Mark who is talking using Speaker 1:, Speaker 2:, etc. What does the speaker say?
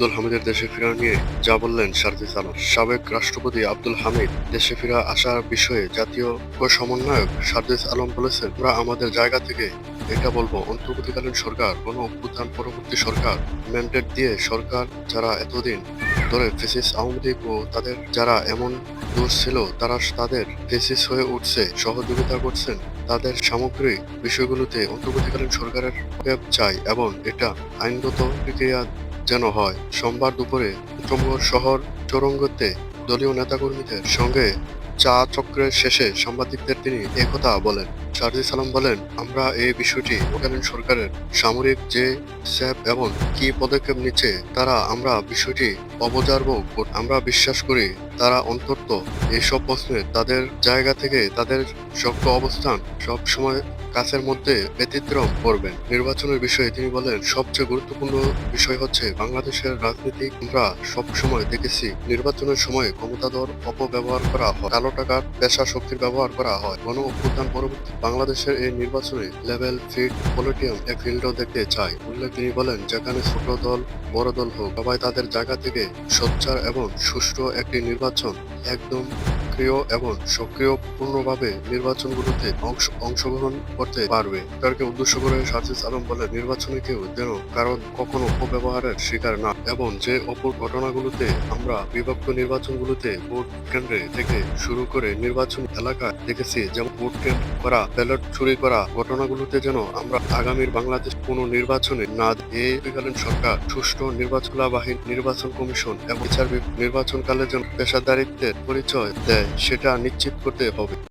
Speaker 1: আব্দুল হামিদের দেশে ফেরা নিয়ে যা বললেন শারজিস আলম সাবেক রাষ্ট্রপতি আব্দুল হামিদ দেশে ফেরা আসার বিষয়ে জাতীয় সমন্বয়ক শারজিস আলম বলেছেন, আমরা আমাদের জায়গা থেকে এটা বলব, অন্তর্বর্তীকালীন সরকার কোনো অভ্যুত্থান পরবর্তী সরকার, ম্যান্ডেট দিয়ে সরকার যারা এতদিন ধরে ফেসিস আওয়ামী লীগ ও তাদের যারা এমন দোষ ছিল, তারা তাদের ফেসিস হয়ে উঠছে, সহযোগিতা করছেন, তাদের সামগ্রিক বিষয়গুলোতে অন্তর্বর্তীকালীন সরকারের চাই এবং এটা আইনগত প্রক্রিয়া যেন হয়। সোমবার দুপুরে চম্বর শহর চৌরঙ্গতে দলীয় নেতাকর্মীদের সঙ্গে চা চক্রের শেষে সাংবাদিকদের তিনি একথা বলেন। শারজি সালাম বলেন, আমরা এই বিষয়টি তৎকালীন সরকারের সামরিক যে স্যাপ এবং কি পদক্ষেপ নিচ্ছে, তারা আমরা বিষয়টি অবজার্ভ আমরা বিশ্বাস করি তারা অন্তত এইসব প্রশ্নে তাদের জায়গা থেকে তাদের শক্ত অবস্থান সব সময় কাছের মধ্যে ব্যতিক্রম করবেন নির্বাচনের বিষয়ে তিনি বলেন, সবচেয়ে গুরুত্বপূর্ণ বিষয় হচ্ছে বাংলাদেশের রাজনীতি। আমরা সব সময় দেখেছি নির্বাচনের সময় ক্ষমতাধর অপব্যবহার করা হয়, কালো টাকার পেশা শক্তির ব্যবহার করা হয়। গণ অভ্যুত্থান পরবর্তী বাংলাদেশের এই নির্বাচনে লেভেল, ফিট, পলিটিয়াম, এক ফিল্ডও দেখতে চাই। উল্লেখ তিনি বলেন, যেখানে ছোট দল, বড় দল হোক, সবাই তাদের জায়গা থেকে সোচ্চার এবং সুষ্ঠু একটি নির্বাচন একদম সক্রিয় এবং সক্রিয় সক্রিয়পূর্ণভাবে নির্বাচনগুলোতে অংশ অংশগ্রহণ করতে পারবে। সরকারকে উদ্দেশ্য করে সার্জিস আলম বলে নির্বাচনে কেউ যেন কারণ কখনো অপব্যবহারের শিকার না এবং যে অপর ঘটনাগুলোতে আমরা বিভক্ত নির্বাচনগুলোতে ভোট কেন্দ্রে থেকে শুরু করে নির্বাচন এলাকা দেখেছি, যেমন ভোট কেন্দ্র করা, ব্যালট চুরি করা, ঘটনাগুলোতে যেন আমরা আগামীর বাংলাদেশ কোনো নির্বাচনে না এই বিকালীন সরকার, সুষ্ঠু নির্বাচন বাহিনী নির্বাচন কমিশন এবং বিচার নির্বাচনকালে যেন পেশাদারিত্বের পরিচয় দেয়। সেটা নিশ্চিত করতে হবে।